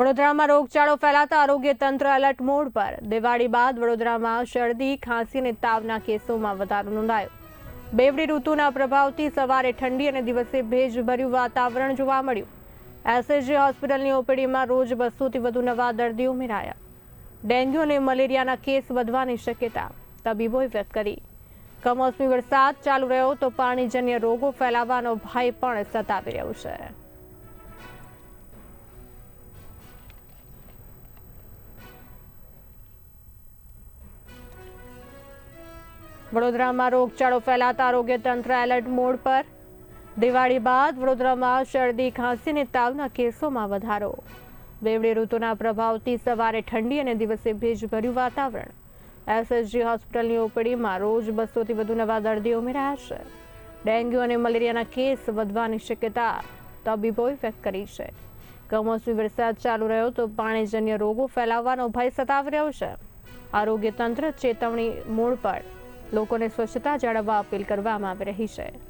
વડોદરામાં રોગચાળો ફેલાતા આરોગ્ય તંત્ર એલર્ટ મોડ પર. દિવાળી બાદ વડોદરામાં શરદી, ખાંસી અને તાવના કેસોમાં વધારો નોંધાયો. બેવડી ઋતુના પ્રભાવથી સવારે ઠંડી અને દિવસે ભેજભર્યું વાતાવરણ જોવા મળ્યું. એસએસજી હોસ્પિટલની ઓપીડીમાં રોજ બસોથી વધુ નવા દર્દીઓ ઉમેરાયા. ડેન્ગ્યુ અને મલેરિયાના કેસ વધવાની શક્યતા. તબીબોએ વ્યક્ત કરી. કમોસમી વરસાદ ચાલુ રહ્યો તો પાણીજન્ય રોગો ફેલાવાનો ભય પણ સતાવી રહ્યો છે. વડોદરામાં રોગચાળો ફેલાતા આરોગ્ય તંત્ર એલર્ટ મોડ પર. દિવાળી બાદ વડોદરામાં શરદી, ખાંસી અને તાવના કેસોમાં વધારો. બેવડી ઋતુના પ્રભાવથી સવારે ઠંડી અને દિવસે ભેજભર્યું વાતાવરણ. એસએસજી હોસ્પિટલની ઓપીડીમાં રોજ બસોથી વધુ નવા દર્દીઓ ઉમેરાયા છે. ડેન્ગ્યુ અને મલેરિયાના કેસ વધવાની શક્યતા તબીબોએ વ્યક્ત કરી છે. કમોસમી વરસાદ ચાલુ રહ્યો તો પાણીજન્ય રોગો ફેલાવવાનો ભય સતાવી રહ્યો છે. આરોગ્ય તંત્ર ચેતવણી મૂળ પર લોકોને સ્વચ્છતા જાળવવા અપીલ કરવામાં આવી રહી છે.